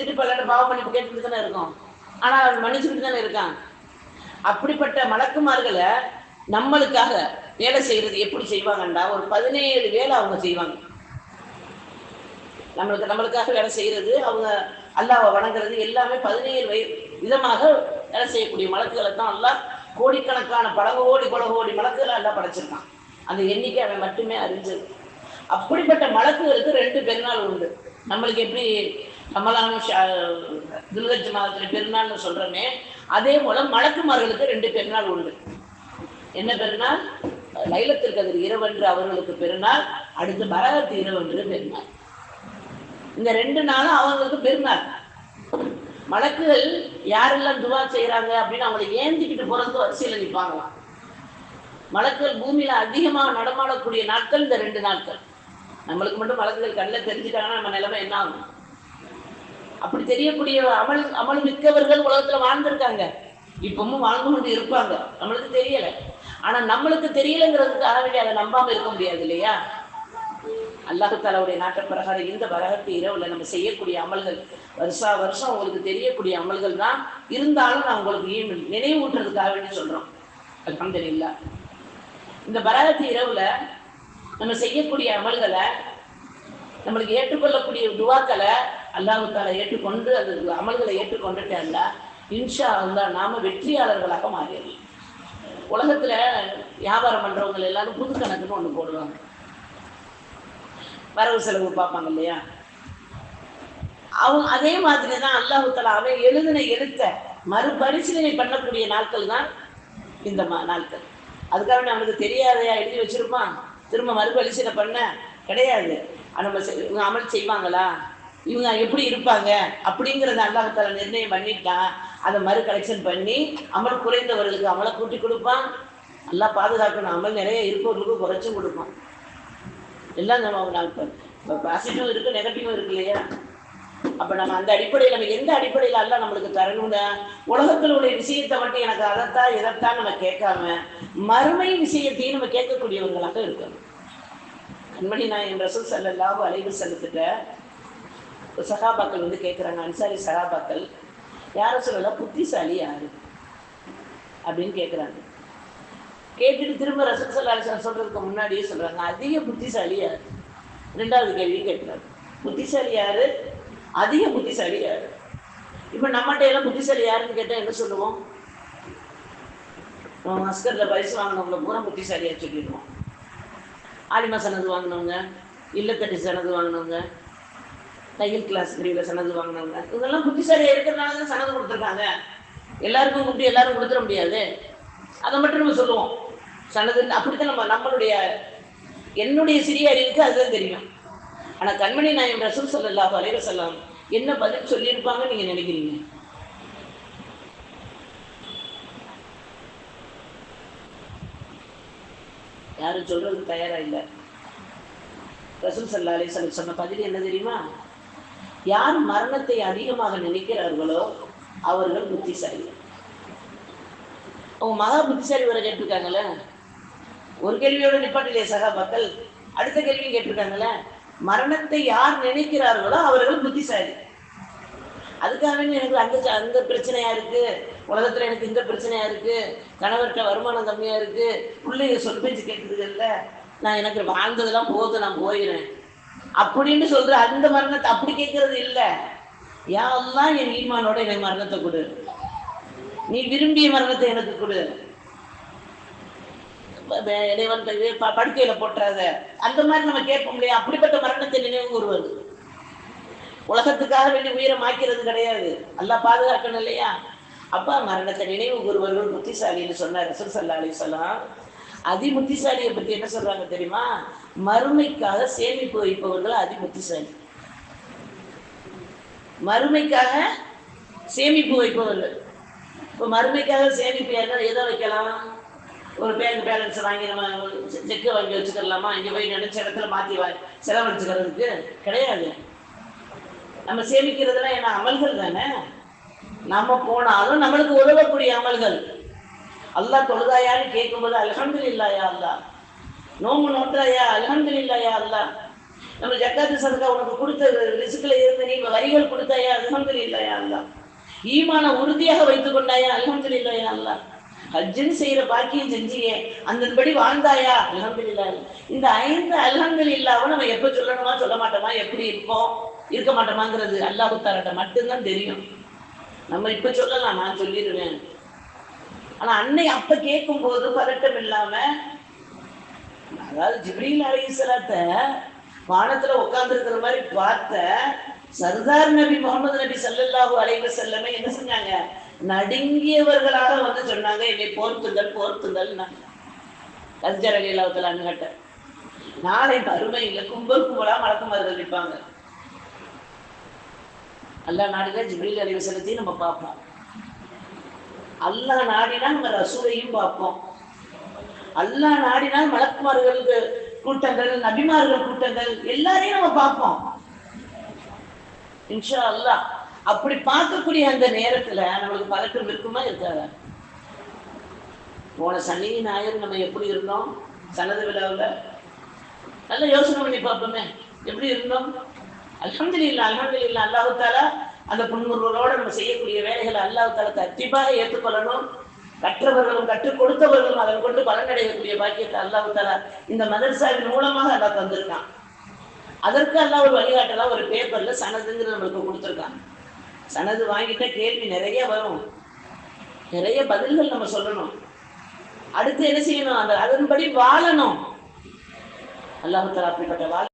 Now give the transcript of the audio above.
செஞ்சுட்டு எல்லாரும் பாவம் பண்ணி கேட்டுட்டு தானே இருக்கோம். ஆனா அவன் மன்னிச்சுக்கிட்டு தானே இருக்கான். அப்படிப்பட்ட மலக்குமார்களை நம்மளுக்காக வேலை செய்யறது எப்படி செய்வாங்கண்டா? ஒரு பதினேழு வேலை அவங்க செய்வாங்க. நம்மளுக்கு நம்மளுக்காக வேலை செய்யறது அவங்க அல்லாவை வணங்குறது எல்லாமே பதினேழு வய விதமாக வேலை செய்யக்கூடிய மலக்குகளை தான் எல்லாம் கோடிக்கணக்கான பல கோடி பல கோடி மலக்குகளை எல்லாம் படைச்சிருக்கான். அந்த எண்ணிக்கை அவன் மட்டுமே அறிஞ்சது. அப்படிப்பட்ட மலக்குகளுக்கு ரெண்டு பெருநாள் உண்டு. நம்மளுக்கு எப்படி ரமலான் துல்கஜ் மாதத்துல பெருநாள்னு சொல்றோமே அதே போல மலக்குமார்களுக்கு ரெண்டு பெருநாள் உண்டு. என்ன பெருநாள்? லைலத்தில் கதிர் இரவன்று அவர்களுக்கு பெருநாள் அடுத்து பரகத்து இரவன்று பெருநாள். இந்த ரெண்டு நாளும் அவங்களுக்கு பெருநாள். மலக்குகள் யாரெல்லாம் துவா செய்யறாங்க அப்படின்னு அவங்களை ஏந்திக்கிட்டு போறதுக்கு வரிசையில நிற்பாங்களாம் மலக்குகள் பூமியில அதிகமாக நடமாடக்கூடிய நாட்கள் இந்த ரெண்டு நாட்கள். நம்மளுக்கு மட்டும் மலக்குகள் கண்ணில் தெரிஞ்சுட்டாங்கன்னா நம்ம நிலைமை என்ன ஆகும்? அப்படி தெரியக்கூடிய அமல் அமல் மிக்கவர்கள் உலகத்துல வாழ்ந்திருக்காங்க. இப்பவும் வாழ்ந்து கொண்டு இருப்பாங்க. நம்மளுக்கு தெரியல. ஆனா நம்மளுக்கு தெரியலங்கிறதுக்காக வேண்டிய அதை நம்பாம இருக்க முடியாது இல்லையா? அல்லாஹு தாலாவுடைய நாட்ட பிரகாரம் இந்த வரகத்து இரவுல நம்ம செய்யக்கூடிய அமல்கள் வருஷா வருஷம் உங்களுக்கு தெரியக்கூடிய அமல்கள் தான் இருந்தாலும் நான் உங்களுக்கு ஈ- நினைவூட்டுறதுக்காக வேண்டி சொல்றோம். அல்ஹம்துலில்லாஹ். இந்த பரகத்து இரவுல நம்ம செய்யக்கூடிய அமல்களை நம்மளுக்கு ஏற்றுக்கொள்ளக்கூடிய துவாக்களை அல்லாவுக்கால ஏற்றுக்கொண்டு அது அமல்களை ஏற்றுக்கொண்டுட்டேன்டா இன்ஷா அல்லாஹ் நாம வெற்றியாளர்களாக மாறிடலாம். உலகத்துல வியாபாரம் பண்றவங்க எல்லாரும் புது கணக்குன்னு ஒண்ணு போடுவாங்க. வரவு செலவு பார்ப்பாங்க இல்லையா? அவங்க அதே மாதிரி தான் அல்லாஹு தலா அவன் எழுதின எழுத்த மறுபரிசீலனை பண்ணக்கூடிய நாட்கள் தான் இந்த மா- நாட்கள். அதுக்காக அவனுக்கு தெரியாதையா எழுதி வச்சிருப்பான் திரும்ப மறுபரிசீலனை பண்ண கிடையாது. நம்ம இவங்க அமல் செய்வாங்களா? இவங்க எப்படி இருப்பாங்க? அப்படிங்கிறத அல்லாஹத்தால நிர்ணயம் பண்ணிட்டான். அதை மறு கலெக்ஷன் பண்ணி அமல் குறைந்தவர்களுக்கு அமலை கூட்டி கொடுப்பான். நல்லா பாதுகாக்கணும். அமல் நிறைய இருப்பவர்களுக்கு குறைச்சும் கொடுப்பான். எல்லாம் நம்ம இப்போ பாசிட்டிவும் இருக்கு நெகட்டிவும் இருக்கு இல்லையா? அப்ப நம்ம அந்த அடிப்படையில் நம்ம எந்த அடிப்படையில் அல்ல நம்மளுக்கு தரணும்னா உலகத்தில் உள்ள விஷயத்தை மட்டும் எனக்கு அதைத்தான் இதைத்தான் நம்ம கேட்காம மறுமை விஷயத்தையும் நம்ம கேட்கக்கூடியவங்களாக இருக்கணும். அன்படி நான் என் ரசூல் சல்லல்லாஹு அலைவு செலுத்திட்ட சகாபாக்கள் வந்து கேட்குறாங்க அன்சாரி சகாபாக்கள் யாரை சொல்லலாம் புத்திசாலி யாரு? அப்படின்னு கேட்குறாங்க கேட்டுட்டு திரும்ப ரசூல் சல்லா சொல்கிறதுக்கு சொல்றதுக்கு முன்னாடியே சொல்றாங்க அதிக புத்திசாலி யாரு? ரெண்டாவது கேள்வியும் கேட்குறாங்க புத்திசாலி யாரு? அதிக புத்திசாலி யாரு? இப்போ நம்மகிட்ட எல்லாம் புத்திசாலி யாருன்னு கேட்டால் என்ன சொல்லுவோம்? அஸ்கரில் பரிசு வாங்கினவங்களை பூரா புத்திசாலியாக சொல்லிடுவோம். ஆலிமா சனது வாங்கினவங்க இல்லத்தட்டி சனது வாங்கினவங்க தையல் கிளாஸ் பிரிவில் சனது வாங்கினவங்க இதெல்லாம் புத்திசாலியாக இருக்கிறதுனால தான் சனது கொடுத்துருக்காங்க. எல்லாருக்கும் கூப்பிட்டு எல்லாரும் கொடுத்துட முடியாது. அதை மட்டும் நம்ம சொல்லுவோம். சனது அப்படித்தான் நம்ம நம்மளுடைய என்னுடைய சிறிய அறிவுக்கு அதுதான் தெரியும். ஆனால் கண்மணி நாயம் ரசூல் ஸல்லல்லாஹு அலைஹி செல்லாம் என்ன பதில் சொல்லியிருப்பாங்கன்னு நீங்கள் நினைக்கிறீங்க? யாரும் சொல்றதுக்கு தயாரா இல்லை. ரசூல் சல்லா அலிஸ்லம் சொன்ன பதிவு என்ன தெரியுமா? யார் மரணத்தை அதிகமாக நினைக்கிறார்களோ அவர்கள் புத்திசாலி. அவங்க மகா புத்திசாலி வர கேட்டிருக்காங்கல்ல? ஒரு கேள்வியோட நிப்பாட்டிலே சகாபாக்கள் அடுத்த கேள்வியும் கேட்டிருக்காங்கல்ல? மரணத்தை யார் நினைக்கிறார்களோ அவர்கள் புத்திசாலி. அதுக்காக வேண்டி எனக்கு அந்த அந்த பிரச்சனையா இருக்கு. உலகத்துல எனக்கு இந்த பிரச்சனையா இருக்கு. கணவர்கிட்ட வருமானம் கம்மியா இருக்கு. பிள்ளைங்க சொல் பேச்சு கேட்குறது இல்லை நான் எனக்கு வாழ்ந்ததெல்லாம் போதும் நான் போயிடுறேன். அப்படின்னு சொல்ற அந்த மரணத்தை அப்படி கேட்கறது இல்லை. யாரெல்லாம் என் ஈமானோட எனக்கு மரணத்தை கொடு. நீ விரும்பிய மரணத்தை எனக்கு கொடு. ப- ப- இறைவன் படுக்கையில போட்டுறாத. அந்த மாதிரி நம்ம கேட்போம் இல்லையா? அப்படிப்பட்ட மரணத்தை நினைவு கூறுவது உலகத்துக்காக வேண்டி உயிரை மாய்க்கிறது கிடையாது. நல்லா பாதுகாக்கணும் இல்லையா? அப்பா மரணத்தை நினைவு கூறுவர்கள் புத்திசாலின்னு சொன்னார் ரசூல் சல்லா அலிசல்லாம் அதி புத்திசாலியை பத்தி என்ன சொல்றாங்க தெரியுமா? மறுமைக்காக சேமிப்பு வைப்பவர்கள் அதி புத்திசாலி மறுமைக்காக சேமிப்பு வைப்பவர்கள். இப்போ மறுமைக்காக சேமிப்பு என்ன எதை வைக்கலாம். ஒரு பேங்க் பேலன்ஸ் வாங்கி நம்ம செக்கு வாங்கி வச்சுக்கலாமா? இங்கே போய் நினைச்ச இடத்துல மாற்றி செலவழிச்சுக்கிறதுக்கு கிடையாது. நம்ம சேமிக்கிறதுலாம் என்ன? அமல்கள் தானே? நம்ம போனாலும் நம்மளுக்கு உதவக்கூடிய அமல்கள். அல்லா தொழுதாயான்னு கேட்கும்போது அலகந்து இல்லையா அல்லா நோம்பு நோட்டாயா இல்லையா அதெல்லாம் நம்ம ஜக்காத்து சதுக்கா உனக்கு கொடுத்த ரிசுக்கில் இருந்து நீ வரிகள் கொடுத்தாயா? அல்ஹம்துலில்லாஹ் இல்லையா அல்லா ஈமான உறுதியாக வைத்துக் கொண்டாயா? அல்ஹம்துலில்லாஹ் இல்லையா அல்லா ஹஜ்ஜுன்னு செய்யற பாக்கியம் செஞ்சியே அந்தபடி வாழ்ந்தாயா? அல்ஹம்துலில்லாஹ் இந்த ஐந்து அல்ஹம்துலில்லாஹ்வை நம்ம எப்ப சொல்லணுமா? சொல்ல மாட்டோமா? எப்படி இருப்போம் இருக்க மாட்டோமாங்கிறது அல்லாஹு மட்டும்தான் தெரியும். நம்ம இப்ப சொல்லலாம் நான் சொல்லிடுவேன். ஆனா அன்னை அப்ப கேட்கும் போது பதட்டம் இல்லாம அதாவது ஜிப்ரீல் அலைஹிஸ்ஸலாத்த வானத்துல உட்கார்ந்து இருக்கிற மாதிரி பார்த்த சர்தார் நபி முகமது நபி ஸல்லல்லாஹு அலைவ செல்லமே என்ன செஞ்சாங்க நடுங்கியவர்களாக வந்து சொன்னாங்க என்னை போர்த்துங்கள் போர்த்துங்கள் கஸ்ஜர் அலி அல்லாஹத்துல நாளை மறுமையில் கும்பல் கும்பலா மலக்குமார்கள் நிற்பாங்க அல்லா நாடினா ஜிப்ரீல் அலி நம்ம பார்ப்போம். அல்லா நாடினா நம்ம ரசூலையும் பார்ப்போம். அல்லா நாடினால் மலக்குமார்களுக்கு கூட்டங்கள் நபிமார்கள் கூட்டங்கள் எல்லாரையும் நம்ம பார்ப்போம். இன்ஷா அல்லாஹ் அப்படி பார்க்கக்கூடிய அந்த நேரத்துல நம்மளுக்கு பதக்கம் இருக்குமா இருக்காதா? போன சனி ஞாயிறு நம்ம எப்படி இருந்தோம்? சனது விழாவில்? நல்லா யோசனை பண்ணி பார்ப்போமே. எப்படி இருந்தோம்? அல்ஹம்துலில்லாஹ் அல்ஹம்துலில்லாஹ் அல்லாஹு தாலா அந்த புன்முறுவலோட நம்ம செய்யக்கூடிய வேலைகளை அல்லாஹு தாலா கண்டிப்பாக ஏற்றுக்கொள்ளணும். கற்றவர்களும் கற்றுக் கொடுத்தவர்களும் அதன் கொண்டு பலனடையக்கூடிய பாக்கியத்தை அல்லாஹு தாலா இந்த மதர்சாவின் மூலமாக அல்லாஹ் தந்திருக்கான். அதற்கு எல்லாம் ஒரு வழிகாட்டலாம் ஒரு பேப்பர்ல சனதுங்கிறது நம்மளுக்கு கொடுத்துருக்கான் சனது வாங்கிட்ட கேள்வி நிறைய வரும். நிறைய பதில்கள் நம்ம சொல்லணும். அடுத்து என்ன செய்யணும்? அந்த அதன்படி வாழணும். அல்லாஹு தாலா அப்படிப்பட்ட வாழ்க்கை